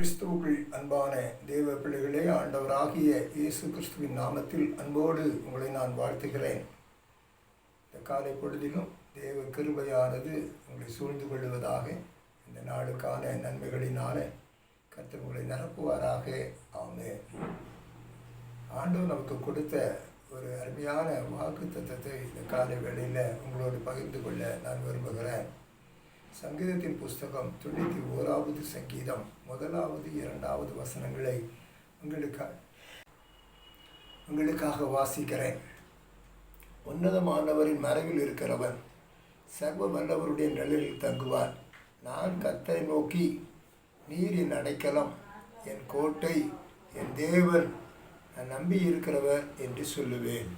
கிறிஸ்துவுக்குள் அன்பான தேவ பிள்ளைகளே ஆண்டவராகிய இயேசு கிறிஸ்துவின் நாமத்தில் அன்போடு உங்களை நான் வாழ்த்துகிறேன். இந்த காலை பொழுதிலும் தேவ கிருபையானது உங்களை சூழ்ந்து கொள்வதாக இந்த நாளுக்கான நன்மைகளினால கர்த்தர் உங்களை நிரப்புவாராக. ஆமே ஆண்டவர் நமக்கு கொடுத்த ஒரு அருமையான வாக்கு தத்தத்தை இந்த காலை வேளையில் உங்களோடு பகிர்ந்து கொள்ள நான் விரும்புகிறேன். சங்கீதத்தின் புஸ்தகம் தொண்ணூற்றி ஓராவது சங்கீதம் முதலாவது இரண்டாவது வசனங்களை உங்களுக்காக உங்களுக்காக வாசிக்கிறேன். உன்னதமானவரின் மறைவில் இருக்கிறவன் சர்வ வல்லவருடைய நிழலில் தங்குவான். நான் கத்தை நோக்கி நீர் என் அடைக்கலம் என் கோட்டை என் தேவன் நான் நம்பி இருக்கிறவர் என்று சொல்லுவேன்.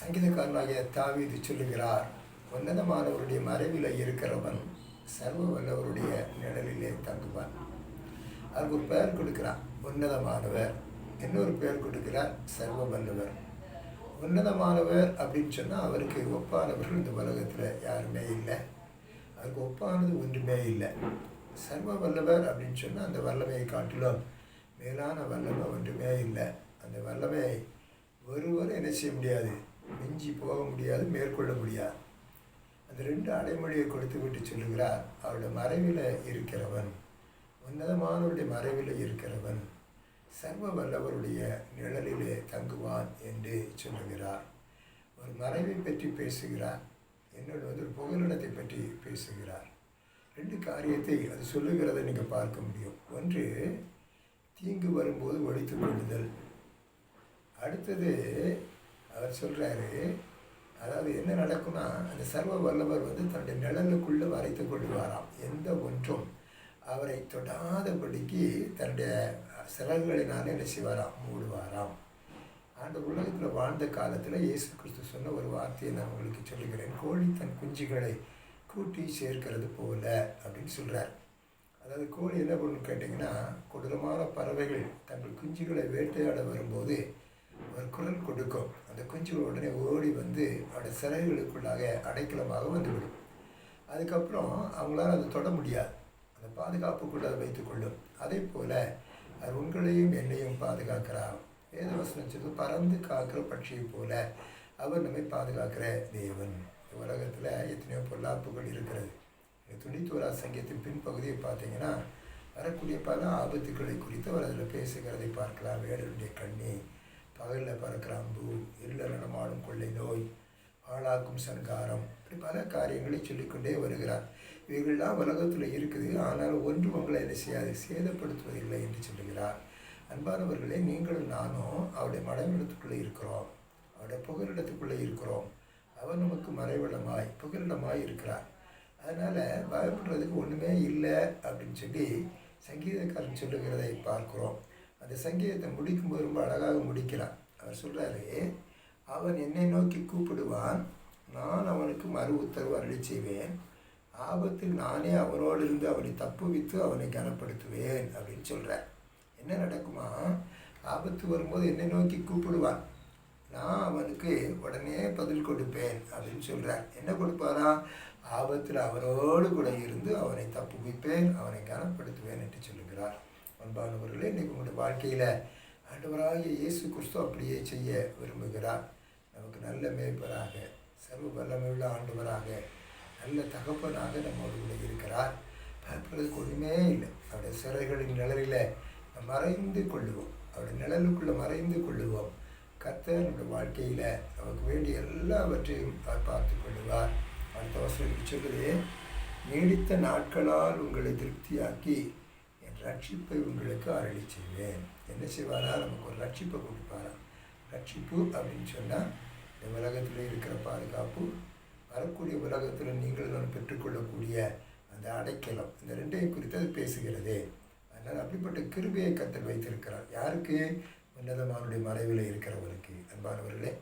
சங்கீதக்காரனாகிய சங்கீதக்காரனாகிய இது சொல்லுகிறார் உன்னதமானவருடைய மறைவில் இருக்கிறவன் சர்வ வல்லவருடைய நிழலிலே தங்குவான். அதுக்கு ஒரு பெயர் கொடுக்கிறான். உன்னதமானவர். இன்னொரு பெயர் கொடுக்கிறார் சர்வ வல்லவர் உன்னதமானவர் அப்படின்னு சொன்னால் அவருக்கு ஒப்பானவர்கள் இந்த உலகத்தில் யாருமே இல்லை. அதுக்கு ஒப்பானது ஒன்றுமே இல்லை. சர்வ வல்லவர் அப்படின்னு சொன்னால் அந்த வல்லமையை காட்டிலும் மேலான வல்லமை ஒன்றுமே இல்லை. அந்த வல்லமையை ஒருவரும் என்ன செய்ய முடியாது? மிஞ்சி போக முடியாது மேற்கொள்ள முடியாது. அந்த ரெண்டு அடைமொழியை கொடுத்து விட்டு சொல்லுகிறார். அவருடைய மறைவில் இருக்கிறவன் உன்னதமானவருடைய மறைவில் இருக்கிறவன் சர்வ வல்லவருடைய நிழலிலே தங்குவான் என்று சொல்லுகிறார். ஒரு மறைவை பற்றி பேசுகிறார் என்னோட வந்து ஒரு புகலிடத்தை பற்றி பேசுகிறார். ரெண்டு காரியத்தை அது சொல்லுகிறத நீங்கள் பார்க்க முடியும். ஒன்று தீங்கு வரும்போது ஒழித்து கொள்ளுதல். அடுத்தது அவர் சொல்கிறாரு அதாவது என்ன நடக்கும்னா அந்த சர்வ வல்லவர் வந்து தன்னுடைய நிழலுக்குள்ளே வரைத்து கொள்வாராம் எந்த ஒன்றும் அவரை தொடாதபடிக்கு தன்னுடைய சிறகுகளினாலே என்ன செய்வாராம்? மூடுவாராம். அந்த உலகத்தில் வாழ்ந்த காலத்தில் இயேசு கிறிஸ்து சொன்ன ஒரு வார்த்தையை நான் உங்களுக்கு சொல்லுகிறேன். கோழி தன் குஞ்சுகளை கூட்டி சேர்க்கிறது போல அப்படின்னு சொல்கிறார் அதாவது கோழி என்ன பண்ணுன்னு கேட்டிங்கன்னா கொடூரமான பறவைகள் தங்கள் குஞ்சுகளை வேட்டையாட வரும்போது ஒரு குரல் கொடுக்கும். அந்த குஞ்சு உடனே ஓடி வந்து அவருடைய சிறகுகளுக்குள்ளாக அடைக்கலமாக வந்துவிடும். அதுக்கப்புறம் அவங்களால அதை தொட முடியாது. அந்த பாதுகாப்புக்குள்ள அதை வைத்துக்கொள்ளும் அதே போல் அது உங்களையும் என்னையும் பாதுகாக்கிறார். வேதவசனம் சொல்லி பறந்து காக்கிற பட்சியை போல அவர் நம்மை பாதுகாக்கிற தேவன். உலகத்தில் எத்தனையோ பொல்லாப்புகள் இருக்கிறது. இந்த துணித்தோரா சங்கீதத்தின் பின்பகுதியை பார்த்தீங்கன்னா வரக்கூடிய பல ஆபத்துக்களை குறித்து அவர் அதில் பேசுகிறதை பார்க்கலாம். வேடனுடைய கண்ணி பகலில் பறக்கிற அம்பு இருள நடமாடும் கொள்ளை நோய் ஆளாக்கும் சங்காரம் இப்படி பல காரியங்களை சொல்லிக்கொண்டே வருகிறார். இவைகள்லாம் உலகத்தில் இருக்குது. ஆனால் ஒன்று உங்களை என்ன செய்யாது சேதப்படுத்துவதில்லை என்று சொல்லுகிறார். அன்பானவர்களே நீங்களும் நானும் அவருடைய மடமிடத்துக்குள்ளே இருக்கிறோம். அவருடைய புகலிடத்துக்குள்ளே இருக்கிறோம். அவர் நமக்கு மறைவிடமாய் புகலிடமாய் இருக்கிறார். அதனால் பயப்படுறதுக்கு ஒன்றுமே இல்லை அப்படின்னு சொல்லி சங்கீதக்காரன் சொல்லுகிறதை பார்க்குறோம். அந்த சங்கீதத்தை முடிக்கும்போது ரொம்ப அழகாக முடிக்கிறான் அவர் சொல்கிறாரு அவன் என்னை நோக்கி கூப்பிடுவான் நான் அவனுக்கு மறு உத்தரவு அருளி செய்வேன். ஆபத்தில் நானே அவனோடு இருந்து அவனை தப்புவித்து அவனை கனப்படுத்துவேன் அப்படின்னு சொல்கிறார் என்ன நடக்குமா? ஆபத்து வரும்போது என்னை நோக்கி கூப்பிடுவான். நான் அவனுக்கு உடனே பதில் கொடுப்பேன் அப்படின்னு சொல்கிறார் என்ன கொடுப்பாரா? ஆபத்தில் அவரோடு கூட இருந்து அவனை தப்புவிப்பேன் அவனை கனப்படுத்துவேன். அன்பானவர்களே இன்றைக்கு உங்களுடைய வாழ்க்கையில் ஆண்டவராகிய இயேசு கிறிஸ்து அப்படியே செய்ய விரும்புகிறார். நமக்கு நல்ல மேய்ப்பராக சர்வ வல்லமையுள்ள ஆண்டவராக நல்ல தகப்பனாக நம்மோடு கூட இருக்கிறார். பயப்படுறதுக்கு ஒன்றுமே இல்லை. அவருடைய சிறைகளின் நிழலில் மறைந்து கொள்ளுவோம். அவருடைய நிழலுக்குள்ளே மறைந்து கொள்ளுவோம். கத்த நம்முடைய வாழ்க்கையில் நமக்கு வேண்டிய எல்லாவற்றையும் பார்த்து கொள்ளுவார். அடுத்த வசனம் சொல்லுது நீடித்த நாட்களால் உங்களை திருப்தியாக்கி ரட்சிப்பை உங்களுக்கு அருளி செய்வேன் என்ன செய்வாரா? நமக்கு ஒரு ரட்சிப்பை கொடுப்பாரா ரட்சிப்பு அப்படின்னு சொன்னால் இந்த உலகத்தில் இருக்கிற பாதுகாப்பு வரக்கூடிய உலகத்தில் நீங்கள் நான் பெற்றுக்கொள்ளக்கூடிய அந்த அடைக்கலம். இந்த ரெண்டையும் குறித்து அது பேசுகிறது. அதனால் அப்படிப்பட்ட கிருபையை கத்தல் வைத்திருக்கிறார். யாருக்கு? உன்னதமானுடைய மறைவில் இருக்கிறவருக்கு. அன்பானவர்களே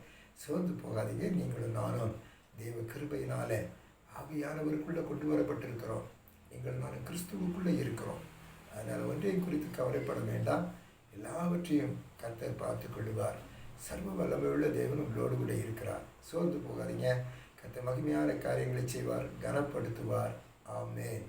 சோர்ந்து போகாதீங்க. நீங்களும் நானும் தெய்வ கிருபையினால ஆவியானவருக்குள்ளே கொண்டு வரப்பட்டிருக்கிறோம். நீங்கள் நானும் கிறிஸ்துவுக்குள்ளே இருக்கிறோம். அதனால் ஒன்றையும் குறித்து கவலைப்பட வேண்டாம். எல்லாவற்றையும் கர்த்தர் பார்த்து கொள்ளுவார். சர்வ வல்லமையுள்ள தேவன் உங்களோடு கூட இருக்கிறார். சோர்ந்து போகாதீங்க. கர்த்தர் மகிமையான காரியங்களை செய்வார் கனப்படுத்துவார். ஆமேன்.